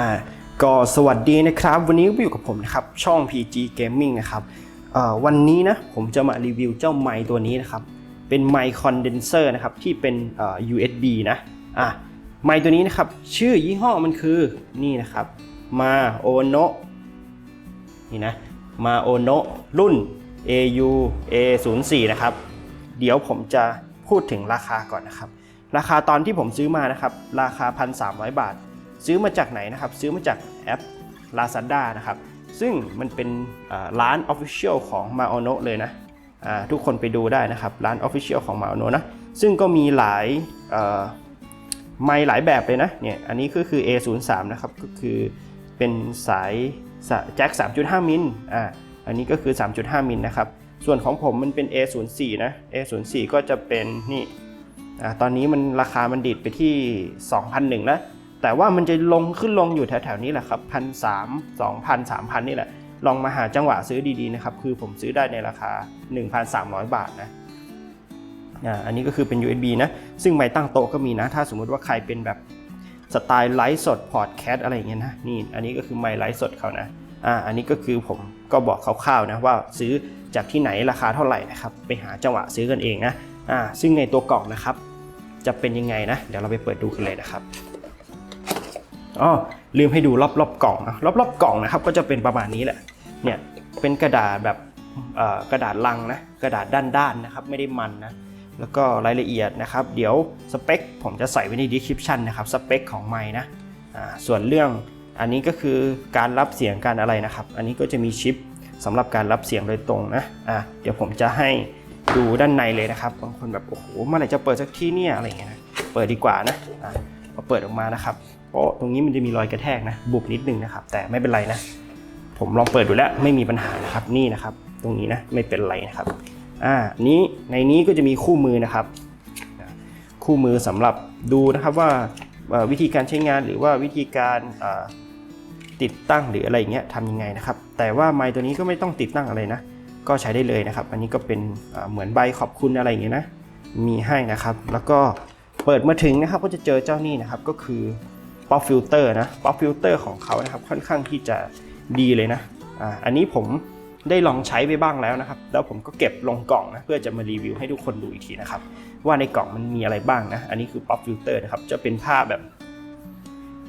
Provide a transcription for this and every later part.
อ่าก็สวัสดีนะครับ วันนี้ก็อยู่กับผมนะครับ ช่อง PG Gaming นะครับวันนี้นะผมจะมารีวิวเจ้าไมค์ตัวนี้นะครับ เป็นไมค์คอนเดนเซอร์นะครับที่เป็น USB นะอะไมค์ตัวนี้นะครับ ชื่อยี่ห้อมันคือนี่นะครับมาโอโนนี่นะมาโอโนรุ่น AU A04 นะครับ เดี๋ยวผมจะพูดถึงราคาก่อนนะครับ ราคาตอนที่ผมซื้อมานะครับ ราคา 1,300 บาท ซื้อมาจากไหนนะครับ ซื้อมาจากแอป Lazada นะครับ ซึ่งมันเป็นร้าน Official ของ m a o n o เลยนะทุกคนไปดูได้นะครับ ร้าน Official ของ m a o n o นะ ซึ่งก็มีหลายไมค์หลายแบบเลยนะ เนี่ย อันนี้ก็คือ A03 นะครับ ก็คือเป็นสายสายแจ็ค 3.5 มิล อ่า อันนี้ก็คือ 3.5 มิลนะครับ ส่วนของผมมันเป็น A04 นะ A04 ก็จะเป็นนี่ อ่า ตอนนี้มันราคามันดิดไปที่ 2,001แล้ว แต่ว่ามันจะลงขึ้นลงอยู่แถวๆนี้แหละครับพันสามสองพันสามพันนี่แหละ ลองมาหาจังหวะซื้อดีๆนะครับ คือผมซื้อได้ในราคา 1,300 บาทนะอ่าอันนี้ก็คือเป็น USB นะ ซึ่งไม้ตั้งโต๊ะก็มีนะ ถ้าสมมุติว่าใครเป็นแบบสไตล์ไลฟ์สดพอดแคสต์อะไรอย่างเงี้ยนะ นี่ อันนี้ก็คือไม้ไลฟ์สดเขานะ อ่า อันนี้ก็คือผมก็บอกคร่าวๆนะว่าซื้อจากที่ไหนราคาเท่าไหร่นะครับ ไปหาจังหวะซื้อกันเองนะ อ่า ซึ่งในตัวกล่องนะครับ จะเป็นยังไงนะ เดี๋ยวเราไปเปิดดูกันเลยนะครับ อ๋อลืมให้ดูรอบรอบๆกล่องนะรอบรอบๆกล่องนะครับ ก็จะเป็นประมาณนี้แหละเนี่ยเป็นกระดาษแบบกระดาษลังนะกระดาษด้านๆนะครับไม่ได้มันนะแล้วก็รายละเอียดนะครับ เดี๋ยวสเปคผมจะใส่ไว้ใน description นะครับสเปคของไม้นะส่วนเรื่องอันนี้ก็คือการรับเสียงการอะไรนะครับ อันนี้ก็จะมีชิปสำหรับการรับเสียงโดยตรงนะอ่าเดี๋ยวผมจะให้ดูด้านในเลยนะครับบางคนแบบโอ้โหเมื่อไหร่จะเปิดสักที่เนี่ยอะไรเงี้ยนะเปิดดีกว่านะอ่าพอเปิดออกมานะครับ โอ้ตรงนี้มันจะมีรอยกระแทกนะ บุบนิดนึงนะครับ แต่ไม่เป็นไรนะ ผมลองเปิดดูแล้วไม่มีปัญหานะครับ นี่นะครับ ตรงนี้นะไม่เป็นไรนะครับ อ่า นี้ในนี้ก็จะมีคู่มือนะครับ คู่มือสำหรับดูนะครับว่าวิธีการใช้งานหรือว่าวิธีการติดตั้งหรืออะไรเงี้ยทำยังไงนะครับ แต่ว่าไมค์ตัวนี้ก็ไม่ต้องติดตั้งอะไรนะ ก็ใช้ได้เลยนะครับ อันนี้ก็เป็นเหมือนใบขอบคุณอะไรเงี้ยนะ มีให้นะครับ แล้วก็เปิดมาถึงนะครับก็จะเจอเจ้านี่นะครับ ก็คือ ป๊อปฟิลเตอร์นะป๊อปฟิลเตอร์ของเขานะครับค่อนข้างที่จะดีเลยนะอ่าอันนี้ผมได้ลองใช้ไปบ้างแล้วนะครับ แล้วผมก็เก็บลงกล่องนะเพื่อจะมารีวิวให้ทุกคนดูอีกทีนะครับ ว่าในกล่องมันมีอะไรบ้างนะ อันนี้คือป๊อปฟิลเตอร์นะครับจะเป็นผ้าแบบ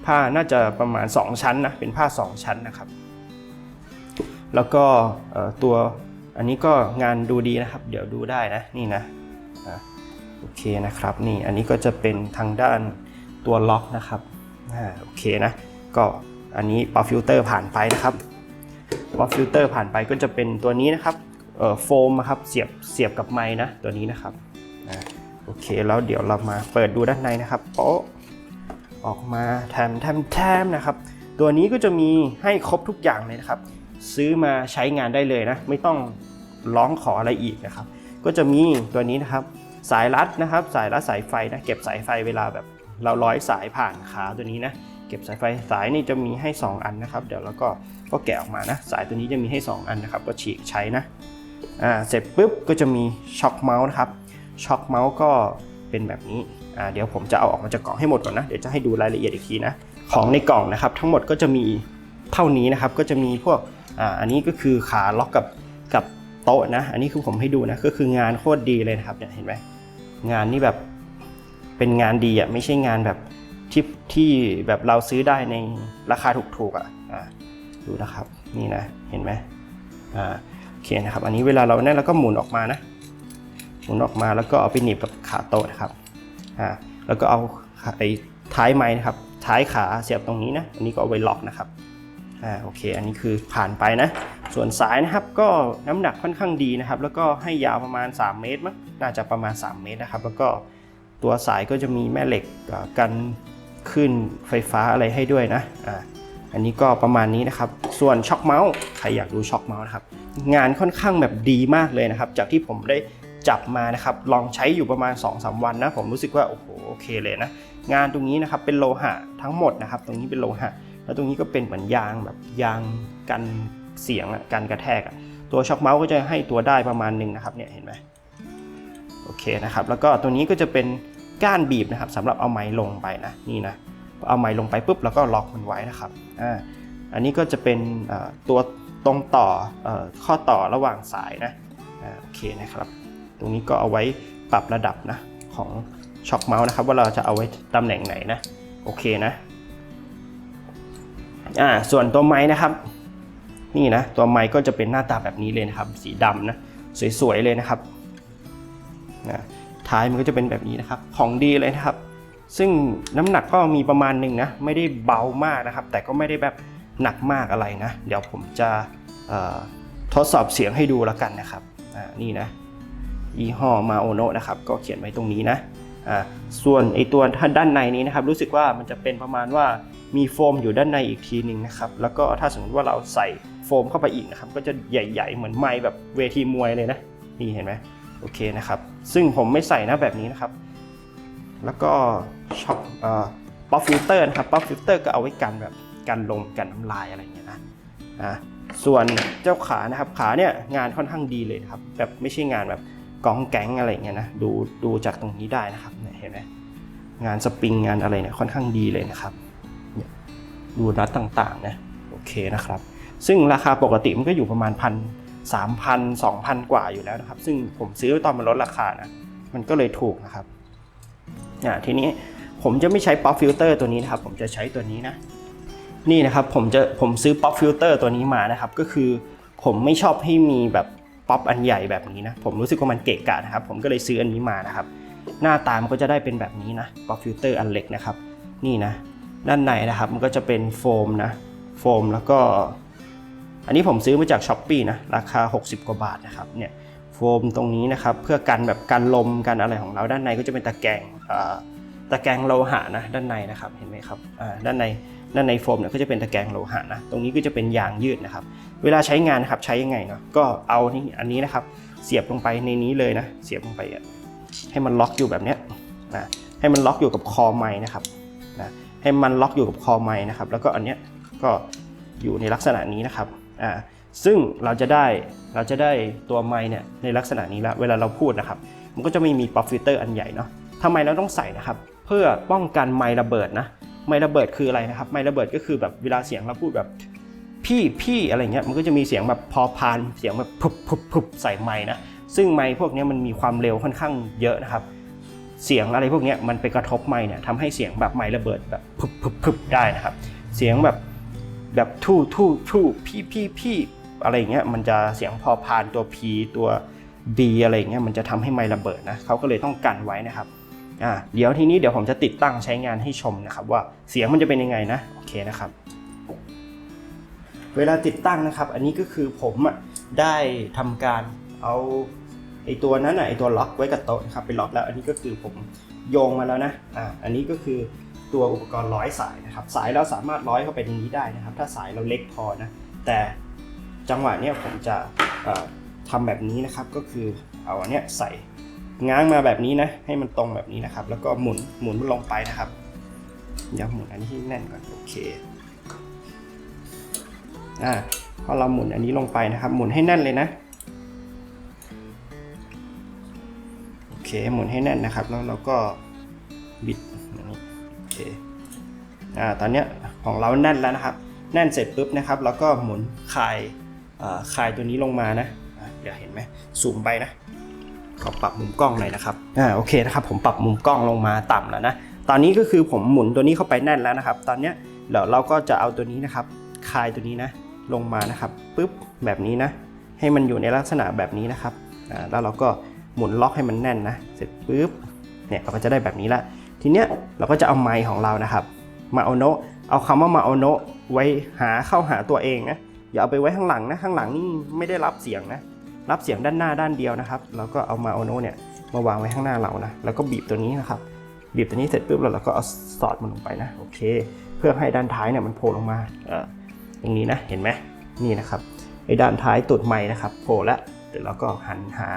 ผ้าน่าจะประมาณ 2 ชั้นนะเป็นผ้า 2 ชั้นนะครับ แล้วก็ตัวอันนี้ก็งานดูดีนะครับ เดี๋ยวดูได้นะนี่นะโอเคนะครับนี่อันนี้ก็จะเป็นทางด้านตัวล็อกนะครับ อ่าโอเคนะก็อันนี้ป๊อปฟิลเตอร์ผ่านไปนะครับป๊อปฟิลเตอร์ผ่านไปก็จะเป็นตัวนี้นะครับเอ่อโฟมครับเสียบเสียบกับไม้นะตัวนี้นะครับอ่าโอเคแล้วเดี๋ยวเรามาเปิดดูด้านในนะครับโป๊ะออกมาแถมแถมแถมนะครับ ตัวนี้ก็จะมีให้ครบทุกอย่างเลยนะครับ ซื้อมาใช้งานได้เลยนะ ไม่ต้องร้องขออะไรอีกนะครับ ก็จะมีตัวนี้นะครับ สายรัดนะครับ สายรัดสายไฟนะ เก็บสายไฟเวลาแบบ เราร้อยสายผ่านขาตัวนี้นะเก็บสายไฟสายนี่จะมีให้ 2 อันนะครับ เดี๋ยวเราก็ก็แกะออกมานะ สายตัวนี้จะมีให้ 2 อันนะครับ ก็ฉีกใช้นะอ่าเสร็จปุ๊บก็จะมีช็อคเมาส์นะครับช็อคเมาส์ก็เป็นแบบนี้อ่าเดี๋ยวผมจะเอาออกมาจากกล่องให้หมดก่อนนะเดี๋ยวจะให้ดูรายละเอียดอีกทีนะของในกล่องนะครับทั้งหมดก็จะมีเท่านี้นะครับก็จะมีพวกอ่าอันนี้ก็คือขาล็อกกับกับโต๊ะนะ อันนี้คือผมให้ดูนะก็คืองานโคตรดีเลยนะครับเนี่ยเห็นไหมงานนี่แบบ เป็นงานดีอะไม่ใช่งานแบบที่ที่แบบเราซื้อได้ในราคาถูกๆอะอ่าดูนะครับนี่นะเห็นไหมอ่าโอเคนะครับอันนี้เวลาเราเนี่ยเราก็หมุนออกมานะ หมุนออกมาแล้วก็เอาไปหนีบกับขาโต๊ะนะครับอ่าแล้วก็เอาไอ้ท้ายไม้นะครับท้ายขาเสียบตรงนี้นะอันนี้ก็เอาไว้ล็อกนะครับอ่าโอเค อันนี้คือผ่านไปนะ ส่วนสายนะครับก็น้ำหนักค่อนข้างดีนะครับ แล้วก็ให้ยาวประมาณ 3 เมตรมั้งน่าจะประมาณ 3 เมตรนะครับ แล้วก็ ตัวสายก็จะมีแม่เหล็กกันขึ้นไฟฟ้าอะไรให้ด้วยนะอ่าอันนี้ก็ประมาณนี้นะครับ ส่วนช็อคเมาส์ใครอยากดูช็อคเมาส์นะครับ งานค่อนข้างแบบดีมากเลยนะครับ จากที่ผมได้จับมานะครับ ลองใช้อยู่ประมาณ 2-3 วันนะ ผมรู้สึกว่า โอ้โห โอเคเลยนะ งานตรงนี้นะครับเป็นโลหะทั้งหมดนะครับ ตรงนี้เป็นโลหะ แล้วตรงนี้ก็เป็นเหมือนยางแบบยางกันเสียงอะกันกระแทกอะตัวช็อคเมาส์ก็จะให้ตัวได้ประมาณหนึ่งนะครับ เนี่ยเห็นไหมโอเคนะครับ แล้วก็ตัวนี้ก็จะเป็น ก้านบีบนะครับสำหรับเอาไม้ลงไปนะนี่นะเอาไมค์ลงไปปุ๊บแล้วก็ล็อกมันไว้นะครับอ่าอันนี้ก็จะเป็นตัวตรงต่ออข้อต่อระหว่างสายนะอ่าโอเคนะครับ ตรงนี้ก็เอาไว้ปรับระดับนะของช็อคเมาส์นะครับว่าเราจะเอาไว้ตำแหน่งไหนนะโอเคนะอ่าส่วนตัวไม้นะครับ นี่นะตัวไม้ก็จะเป็นหน้าตาแบบนี้เลยนะครับ สีดำนะสวยๆเลยนะครับนะ ท้ายมันก็จะเป็นแบบนี้นะครับ ของดีเลยนะครับ ซึ่งน้ำหนักก็มีประมาณหนึ่งนะ ไม่ได้เบามากนะครับ แต่ก็ไม่ได้แบบหนักมากอะไรนะ เดี๋ยวผมจะทดสอบเสียงให้ดูแล้วกันนะครับอ่านี่นะยี่ห้อมาโอโนะนะครับ ก็เขียนไว้ตรงนี้นะอ่าส่วนไอตัวด้านในนี้นะครับ รู้สึกว่ามันจะเป็นประมาณว่ามีโฟมอยู่ด้านในอีกทีหนึ่งนะครับ แล้วก็ถ้าสมมติว่าเราใส่โฟมเข้าไปอีกนะครับ ก็จะใหญ่ ๆ เหมือนไม้แบบเวทีมวยเลยนะ นี่เห็นไหม โอเคนะครับ ซึ่งผมไม่ใส่นะแบบนี้นะครับ แล้วก็ช็อปป๊อปฟิลเตอร์นะครับป๊อปฟิลเตอร์ก็เอาไว้กันแบบกันลมกันน้ำลายอะไรอย่างเงี้ยนะอ่าส่วนเจ้าขานะครับขาเนี่ยงานค่อนข้างดีเลยครับแบบไม่ใช่งานแบบกองแก๊งอะไรเงี้ยนะดูดูจากตรงนี้ได้นะครับเนี่ยเห็นไหมงานสปริงงานอะไรเนี่ยค่อนข้างดีเลยนะครับเนี่ยดูนัดต่างๆนะโอเคนะครับ ซึ่งราคาปกติมันก็อยู่ประมาณพัน สามพันสองพันกว่าอยู่แล้วนะครับ ซึ่งผมซื้อตอนมันลดราคานะ มันก็เลยถูกนะครับอ่าทีนี้ผมจะไม่ใช้ป๊อปฟิลเตอร์ตัวนี้นะครับ ผมจะใช้ตัวนี้นะ นี่นะครับผมจะผมซื้อป๊อปฟิลเตอร์ตัวนี้มานะครับ ก็คือผมไม่ชอบให้มีแบบป๊อปอันใหญ่แบบนี้นะ ผมรู้สึกว่ามันเกะกะนะครับ ผมก็เลยซื้ออันนี้มานะครับ หน้าตามนก็จะได้เป็นแบบนี้นะป๊อปฟิลเตอร์อันเล็กนะครับ นี่นะ ด้านในนะครับมันก็จะเป็นโฟมนะ โฟมแล้วก็ อันนี้ผมซื้อมาจากช้อปปีนะราคา 60 กว่าบาทนะครับเนี่ยโฟมตรงนี้นะครับเพื่อกันแบบกันลมกันอะไรของเราด้านในก็จะเป็นตะแกรงอ่าตะแกรงโลหะนะด้านในนะครับเห็นไหมครับด้านในด้านในโฟมเนี่ยก็จะเป็นตะแกรงโลหะนะตรงนี้ก็จะเป็นยางยืดนะครับ เวลาใช้งานนะครับใช้ยังไงเนาะก็เอานี่อันนี้นะครับเสียบลงไปในนี้เลยนะเสียบลงไปให้มันล็อกอยู่แบบเนี้ยนะให้มันล็อกอยู่กับคอไม้นะครับนะให้มันล็อกอยู่กับคอไม้นะครับแล้วก็อันเนี้ยก็อยู่ในลักษณะนี้นะครับ อ่าซึ่งเราจะได้เราจะได้ตัวไม้เนี่ยในลักษณะนี้ล้วเวลาเราพูดนะครับ มันก็จะไม่มีป๊อปฟิลเตอร์อันใหญ่เนาะทำไมเราต้องใส่นะครับ เพื่อป้องกันไมค์ระเบิดนะไมค์ระเบิดคืออะไรนะครับไมค์ระเบิดก็คือแบบเวลาเสียงเราพูดแบบพี่พี่อะไรเงี้ยมันก็จะมีเสียงแบบพอพานเสียงแบบพุบพุบพุบใส่ไม้นะซึ่งไม้พวกนี้มันมีความเร็วค่อนข้างเยอะนะครับ เสียงอะไรพวกนี้มันไปกระทบไม้เนี่ยทำให้เสียงแบบไม้ระเบิดแบบพุบพุบพุบได้นะครับ เสียงแบบ แบบทู่ทู่ทู่พี่พี่พี่อะไรเงี้ยมันจะเสียงพอพานตัว P ตัว B อะไรเงี้ยมันจะทำให้ไม้ระเบิดนะเขาก็เลยต้องกันไว้นะครับอ่าเดี๋ยวทีนี้เดี๋ยวผมจะติดตั้งใช้งานให้ชมนะครับ ว่าเสียงมันจะเป็นยังไงนะโอเคนะครับ เวลาติดตั้งนะครับ อันนี้ก็คือผมอะได้ทำการเอาไอตัวนั้นอะไอตัวล็อกไว้กับโต๊ะนะครับไปล็อกแล้ว อันนี้ก็คือผมโยงมาแล้วนะอ่าอันนี้ก็คือ ตัวอุปกรณ์ร้อยสายนะครับ สายเราสามารถร้อยเข้าไปในนี้ได้นะครับ ถ้าสายเราเล็กพอนะ แต่จังหวะเนี้ยผมจะเอ่อทำแบบนี้นะครับ ก็คือเอาอันเนี้ยใส่ง้างมาแบบนี้นะ ให้มันตรงแบบนี้นะครับ แล้วก็หมุนหมุนมันลงไปนะครับเดี๋ยวหมุนอันนี้ให้แน่นก่อน โอเค อ่าพอเราหมุนอันนี้ลงไปนะครับ หมุนให้แน่นเลยนะ โอเค หมุนให้แน่นนะครับ แล้วเราก็บิด เคอ่าตอนเนี้ยของเราแน่นแล้วนะครับ แน่นเสร็จปุ๊บนะครับแล้วก็หมุนคลายอ่าคลายตัวนี้ลงมานะอ่าเดี๋ยวเห็นไหมซูมไปนะขอปรับมุมกล้องหน่อยนะครับอ่าโอเคนะครับผมปรับมุมกล้องลงมาต่ำแล้วนะตอนนี้ก็คือผมหมุนตัวนี้เข้าไปแน่นแล้วนะครับ ตอนเนี้ยเดี๋ยวเราก็จะเอาตัวนี้นะครับคลายตัวนี้นะลงมานะครับปุ๊บแบบนี้นะ ให้มันอยู่ในลักษณะแบบนี้นะครับอ่าแล้วเราก็หมุนล็อกให้มันแน่นนะ เสร็จปุ๊บเนี่ยเราก็จะได้แบบนี้ละ ทีเนี้ยเราก็จะเอาไมค์ของเรานะครับมาเอาโนเอาคำว่ามาเอาโนไว้หาเข้าหาตัวเองนะอย่าเอาไปไว้ข้างหลังนะข้างหลังนี่ไม่ได้รับเสียงนะรับเสียงด้านหน้าด้านเดียวนะครับแล้วก็เอามาเอาโนเนี่ยมาวางไว้ข้างหน้าเรานะแล้วก็บีบตัวนี้นะครับบีบตัวนี้เสร็จปุ๊บแล้วเราก็เอาสอดมันลงไปนะโอเค เพื่อให้ด้านท้ายเนี่ยมันโผล่ลงมาเอ่อตรงนี้นะเห็นไหมนี่นะครับไอ้ด้านท้ายตูดไม้นะครับโผล่แล้วเดี๋ยวเราก็หันหา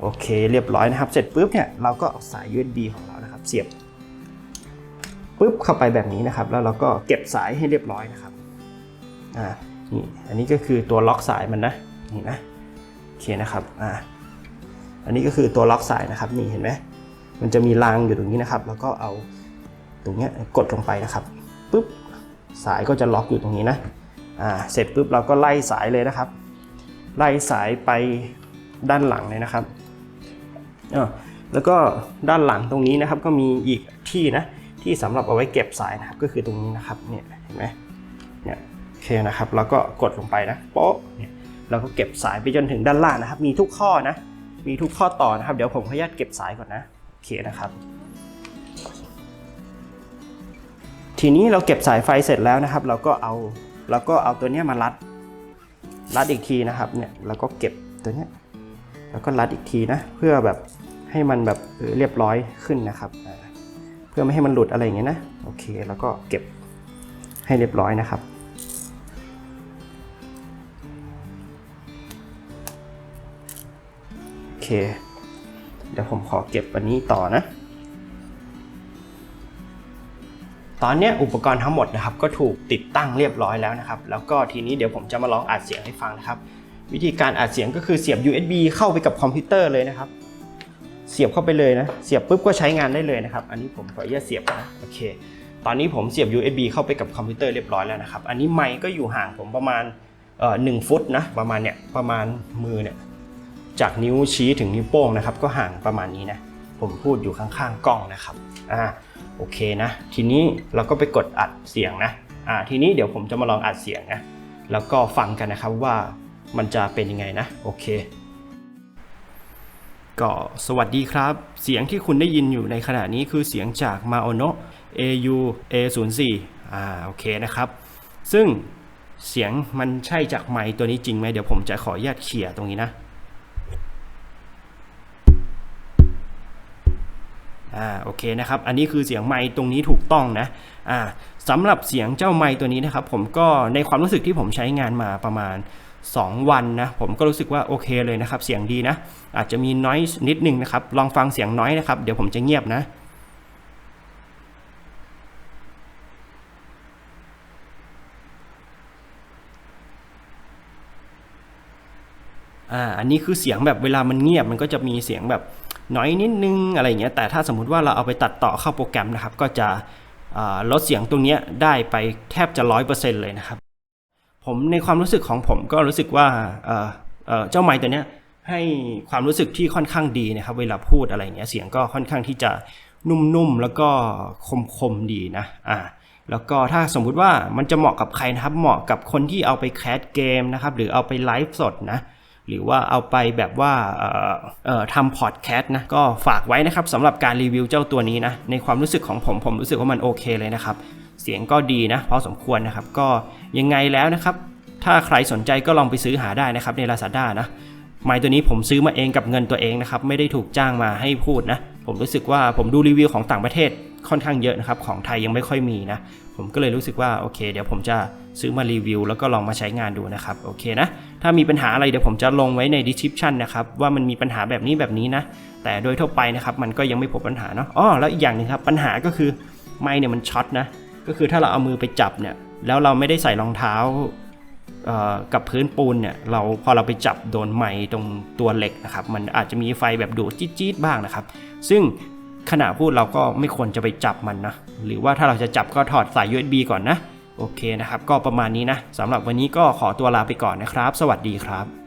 โอเค เรียบร้อยนะครับ เสร็จปุ๊บเนี่ยเราก็เอาสาย USB ของเรานะ ครับเสียบปุ๊บเข้าไปแบบนี้นะครับ แล้วเราก็เก็บสายให้เรียบร้อยนะครับอ่านี่อันนี้ก็คือตัวล็อกสายมันนะนี่นะโอเคนะครับอ่าอันนี้ก็คือตัวล็อกสายนะครับนี่เห็นไหมมันจะมีรางอยู่ตรงนี้นะครับ แล้วก็เอาตรงเนี้ยกดลงไปนะครับปุ๊บสายก็จะล็อกอยู่ตรงนี้นะอ่าเสร็จปุ๊บเราก็ไล่สายเลยนะครับ ไล่สายไปด้านหลังเลยนะครับอ่า แล้วก็ด้านหลังตรงนี้นะครับก็มีอีกที่นะที่สำหรับเอาไว้เก็บสายนะครับก็คือตรงนี้นะครับเนี่ยเห็นไหมเนี่ยโอเคนะครับแล้วก็กดลงไปนะโป๊ะเนี่ยเราก็เก็บสายไปจนถึงด้านล่างนะครับ มีทุกข้อนะมีทุกข้อต่อนะครับ เดี๋ยวผมขออนุญาตเก็บสายก่อนนะโอเคนะครับทีนี้เราเก็บสายไฟเสร็จแล้วนะครับ เราก็เอาเราก็เอาตัวเนี้ยมารัด รัดอีกทีนะครับเนี่ยแล้วก็เก็บตัวเนี้ยแล้วก็รัดอีกทีนะ เพื่อแบบ ให้มันแบบเเรียบร้อยขึ้นนะครับเพื่อไม่ให้มันหลุดอะไรอย่างเงี้ยนะโอเคแล้วก็เก็บให้เรียบร้อยนะครับโอเค เดี๋ยวผมขอเก็บอันนี้ต่อนะตอนนี้อุปกรณ์ทั้งหมดนะครับก็ถูกติดตั้งเรียบร้อยแล้วนะครับ แล้วก็ทีนี้เดี๋ยวผมจะมาลองอัดเสียงให้ฟังนะครับ วิธีการอัดเสียงก็คือเสียบ USB เข้าไปกับคอมพิวเตอร์เลยนะครับ เสียบเข้าไปเลยนะ เสียบปุ๊บก็ใช้งานได้เลยนะครับ อันนี้ผมขออนุญาตเสียบนะ โอเค ตอนนี้ผมเสียบ USB เข้าไปกับคอมพิวเตอร์เรียบร้อยแล้วนะครับ อันนี้ไมค์ก็อยู่ห่างผมประมาณเอ่อหนึ่งฟุตนะ ประมาณเนี่ย ประมาณมือเนี่ย จากนิ้วชี้ถึงนิ้วโป้งนะครับ ก็ห่างประมาณนี้นะ ผมพูดอยู่ข้างๆกล้องนะครับ อ่า โอเคนะ ทีนี้เราก็ไปกดอัดเสียงนะ อ่า ทีนี้เดี๋ยวผมจะมาลองอัดเสียงนะ แล้วก็ฟังกันนะครับว่ามันจะเป็นยังไงนะ โอเค ก็สวัสดีครับ เสียงที่คุณได้ยินอยู่ในขณะนี้คือเสียงจาก Maono AU A04 อ่าโอเคนะครับ ซึ่งเสียงมันใช่จากไมค์ตัวนี้จริงไหมเดี๋ยวผมจะขออนุญาตเขี่ยตรงนี้นะอ่าโอเคนะครับ อันนี้คือเสียงไมค์ตรงนี้ถูกต้องนะอ่าสำหรับเสียงเจ้าไมค์ตัวนี้นะครับ ผมก็ในความรู้สึกที่ผมใช้งานมาประมาณ 2 วันนะผมก็รู้สึกว่าโอเคเลยนะครับเสียงดีนะ อาจจะมีน้อยนิดนึงนะครับ ลองฟังเสียงน้อยนะครับ เดี๋ยวผมจะเงียบนะอ่าอันนี้คือเสียงแบบเวลามันเงียบมันก็จะมีเสียงแบบน้อยนิดนึงอะไรอย่างเงี้ยแต่ถ้าสมมุติว่าเราเอาไปตัดต่อเข้าโปรแกรมนะครับ ก็จะลดเสียงตรงเนี้ยได้ไปแทบจะร้อยเปอร์เซ็นต์เลยนะครับ ผมในความรู้สึกของผมก็รู้สึกว่าเเจ้าไมค์ตัวเนี้ยให้ความรู้สึกที่ค่อนข้างดีนะครับ เวลาพูดอะไรเงี้ยเสียงก็ค่อนข้างที่จะนุ่มๆแล้วก็คมๆดีนะอ่าแล้วก็ถ้าสมมุติว่ามันจะเหมาะกับใครนะครับ เหมาะกับคนที่เอาไปแคสเกมนะครับ หรือเอาไปไลฟ์สดนะ หรือว่าเอาไปแบบว่าเออเออทำพอดแคสต์นะ ก็ฝากไว้นะครับสำหรับการรีวิวเจ้าตัวนี้นะ ในความรู้สึกของผมผมรู้สึกว่ามันโอเคเลยนะครับ เสียงก็ดีนะพอสมควรนะครับ ก็ยังไงแล้วนะครับ ถ้าใครสนใจก็ลองไปซื้อหาได้นะครับใน Lazada นะไมค์ตัวนี้ผมซื้อมาเองกับเงินตัวเองนะครับ ไม่ได้ถูกจ้างมาให้พูดนะ ผมรู้สึกว่าผมดูรีวิวของต่างประเทศค่อนข้างเยอะนะครับ ของไทยยังไม่ค่อยมีนะ ผมก็เลยรู้สึกว่าโอเค เดี๋ยวผมจะซื้อมารีวิว แล้วก็ลองมาใช้งานดูนะครับโอเคนะ ถ้ามีปัญหาอะไรเดี๋ยวผมจะลงไว้ใน description นะครับว่ามันมีปัญหาแบบนี้แบบนี้นะ แต่โดยทั่วไปนะครับมันก็ยังไม่พบปัญหาเนาะอ๋อแล้วอีกอย่างหนึงครับปัญหาก็คือไมค์เนี่ยมันช็อตนะ ก็คือถ้าเราเอามือไปจับเนี่ยแล้วเราไม่ได้ใส่รองเท้ากับพื้นปูนเนี่ยเราพอเราไปจับโดนไม้ตรงตัวเหล็กนะครับมันอาจจะมีไฟแบบดูดจี๊ดๆบ้างนะครับ ซึ่งขณะพูดเราก็ไม่ควรจะไปจับมันนะหรือว่าถ้าเราจะจับก็ถอดสาย USB ก่อนนะ โอเคนะครับ ก็ประมาณนี้นะสำหรับวันนี้ก็ขอตัวลาไปก่อนนะครับ สวัสดีครับ